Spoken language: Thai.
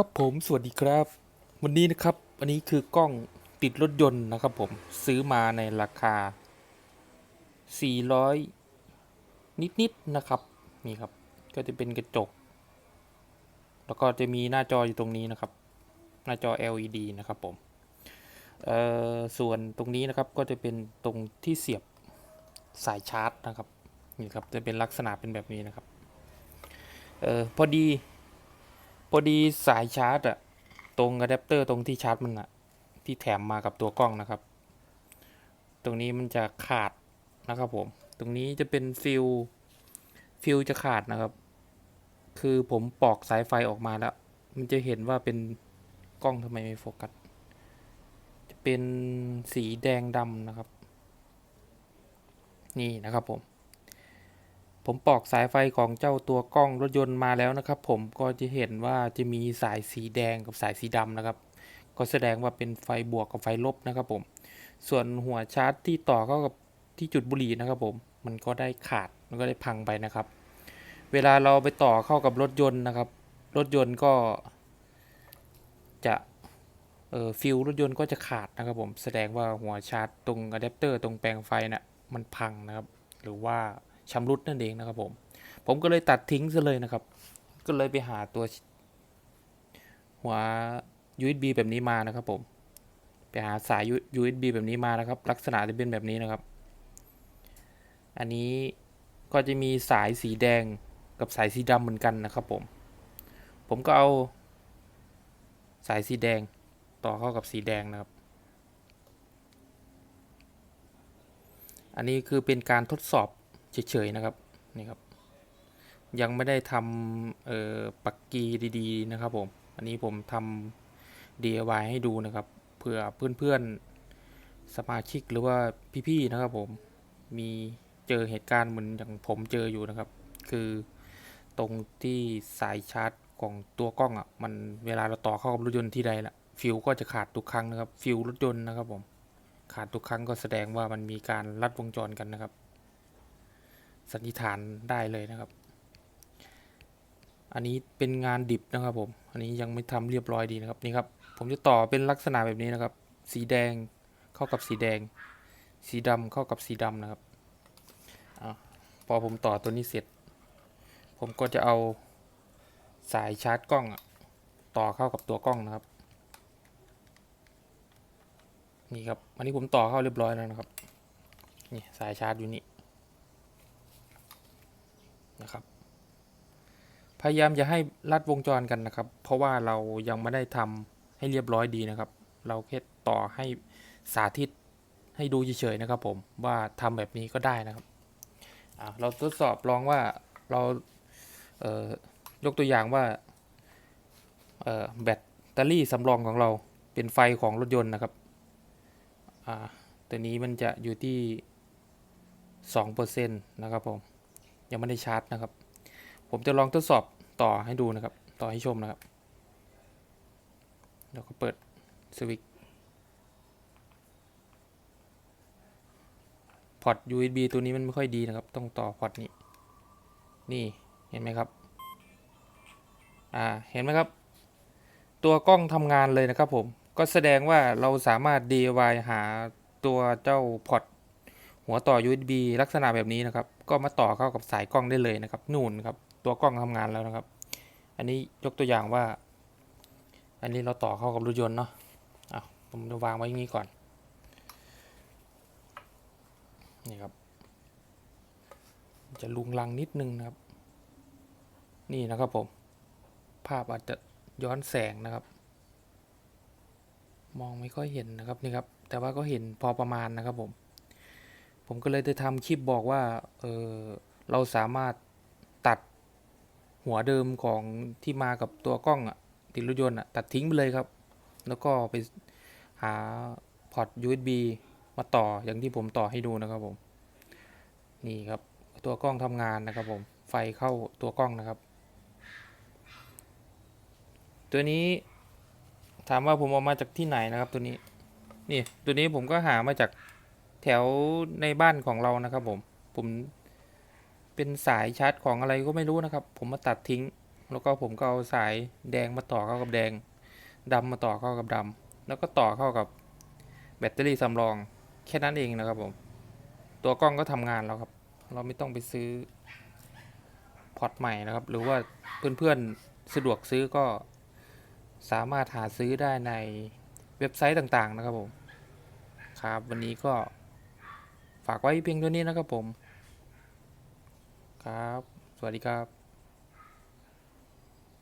ครับผมสวัสดีครับ วันนี้นะครับ อันนี้คือกล้องติดรถยนต์นะครับผมซื้อมาในราคา 400 นิดๆนะครับ นี่ครับ ก็จะเป็นกระจก แล้วก็จะมีหน้าจออยู่ตรงนี้นะครับ หน้าจอ LED นะครับผมเอ่อส่วนตรงนี้นะครับก็จะเป็นตรงที่เสียบสายชาร์จนะครับนี่ครับจะเป็นลักษณะเป็นแบบนี้นะครับเออพอดี พอดีสายชาร์จอะตรงอะแดปเตอร์ตรงที่ชาร์จมันอะที่แถมมากับตัวกล้องนะครับ ตรงนี้มันจะขาดนะครับผม ตรงนี้จะเป็นฟิลฟิลจะขาดนะครับ คือผมปอกสายไฟออกมาแล้ว มันจะเห็นว่าเป็นกล้องทำไมไม่โฟกัส จะเป็นสีแดงดำนะครับ นี่นะครับผม ผมปอกสายไฟของเจ้าตัวกล้องรถยนต์มาแล้วนะครับ ผมก็จะเห็นว่าจะมีสายสีแดงกับสายสีดำนะครับ ก็แสดงว่าเป็นไฟบวกกับไฟลบนะครับผม ส่วนหัวชาร์จที่ต่อเข้ากับที่จุดบุหรี่นะครับผมมันก็ได้ขาดมันก็ได้พังไปนะครับ เวลาเราไปต่อเข้ากับรถยนต์นะครับ รถยนต์ก็จะเอ่อฟิลรถยนต์ก็จะขาดนะครับผมแสดงว่าหัวชาร์จตรงอะแดปเตอร์ตรงแปลงไฟน่ะมันพังนะครับ หรือว่า ชำรุดนั่นเองนะครับผม ผมก็เลยตัดทิ้งซะเลยนะครับ ก็เลยไปหาตัวหัว USB แบบนี้มานะครับ ผม ไปหาสาย USB แบบนี้มานะครับ ลักษณะจะเป็นแบบนี้นะครับ อันนี้ก็จะมีสายสีแดงกับสายสีดำเหมือนกันนะครับ ผม ผมก็เอาสายสีแดงต่อเข้ากับสีแดงนะครับ อันนี้คือเป็นการทดสอบ เฉยๆนะครับนี่ครับ ยังไม่ได้ทำเอ่อปักกีดีๆนะครับผม อันนี้ผมทำ DIY ให้ดูนะครับเผื่อเพื่อนๆสมาชิกหรือว่าพี่ๆนะครับผมมีเจอเหตุการณ์เหมือนอย่างผมเจออยู่นะครับ คือตรงที่สายชาร์จของตัวกล้องอะมันเวลาเราต่อเข้ากับรถยนต์ที่ใดละฟิวก็จะขาดทุกครั้งนะครับฟิวรถยนต์นะครับผมขาดทุกครั้งก็แสดงว่ามันมีการลัดวงจรกันนะครับ สันนิษฐานได้เลยนะครับ อันนี้เป็นงานดิบนะครับผม อันนี้ยังไม่ทำเรียบร้อยดีนะครับนี่ครับผมจะต่อเป็นลักษณะแบบนี้นะครับ สีแดงเข้ากับสีแดง สีดำเข้ากับสีดำนะครับอพอผมต่อตัวนี้เสร็จ ผมก็จะเอาสายชาร์จกล้องต่อเข้ากับตัวกล้องนะครับ นี่ครับ อันนี้ผมต่อเข้าเรียบร้อยแล้วนะครับ นี่สายชาร์จอยู่นี่ นะครับ พยายามอย่าให้ลัดวงจรกันนะครับ เพราะว่าเรายังไม่ได้ทำให้เรียบร้อยดีนะครับ เราแค่ต่อให้สาธิตให้ดูเฉยๆนะครับ ผมว่าทำแบบนี้ก็ได้นะครับเราทดสอบลองว่าเราเยกตัวอย่างว่าแบตเตอรี่สำรองของเราเป็นไฟของรถยนต์นะครับตัวนี้มันจะอยู่ที่ 2%นะครับผม ยังไม่ได้ชาร์จนะครับ ผมจะลองทดสอบต่อให้ดูนะครับ ต่อให้ชมนะครับแล้วก็เปิดสวิตช์พอร์ต USB ตัวนี้มันไม่ค่อยดีนะครับ ต้องต่อพอร์ตนี้ นี่เห็นไหมครับ อ่า เห็นไหมครับ ตัวกล้องทำงานเลยนะครับผม ก็แสดงว่าเราสามารถ DIY หาตัวเจ้าพอร์ตหัวต่อ USB ลักษณะแบบนี้นะครับ ก็มาต่อเข้ากับสายกล้องได้เลยนะครับนู่นครับตัวกล้องทำงานแล้วนะครับ อันนี้ยกตัวอย่างว่า อันนี้เราต่อเข้ากับรถยนต์เนาะอะผมจะวางไว้อย่างนี้ก่อนนี่ครับ จะลุงลังนิดนึงนะครับ นี่นะครับผม ภาพอาจจะย้อนแสงนะครับ มองไม่ค่อยเห็นนะครับนี่ครับ แต่ว่าก็เห็นพอประมาณนะครับผม ผมก็เลยจะทำคลิปบอกว่าเออเราสามารถตัดหัวเดิมของที่มากับตัวกล้องอะติดรถยนต์อะตัดทิ้งไปเลยครับ แล้วก็ไปหาพอร์ต USB มาต่ออย่างที่ผมต่อให้ดูนะครับผม นี่ครับตัวกล้องทำงานนะครับผม ไฟเข้าตัวกล้องนะครับ ตัวนี้ถามว่าผมเอามาจากที่ไหนนะครับตัวนี้ นี่ตัวนี้ผมก็หามาจาก แถวในบ้านของเรานะครับผมผมเป็นสายชาร์จของอะไรก็ไม่รู้นะครับ ผมมาตัดทิ้ง แล้วก็ผมก็เอาสายแดงมาต่อเข้ากับแดงดำมาต่อเข้ากับดำแล้วก็ต่อเข้ากับแบตเตอรี่สำรองแค่นั้นเองนะครับผม ตัวกล้องก็ทำงานแล้วครับ เราไม่ต้องไปซื้อพอร์ตใหม่นะครับ หรือว่าเพื่อนๆสะดวกซื้อก็สามารถหาซื้อได้ในเว็บไซต์ต่างๆนะครับผม ครับ วันนี้ก็ ฝากไว้เพียงเท่านี้นะครับผม ครับ สวัสดีครับ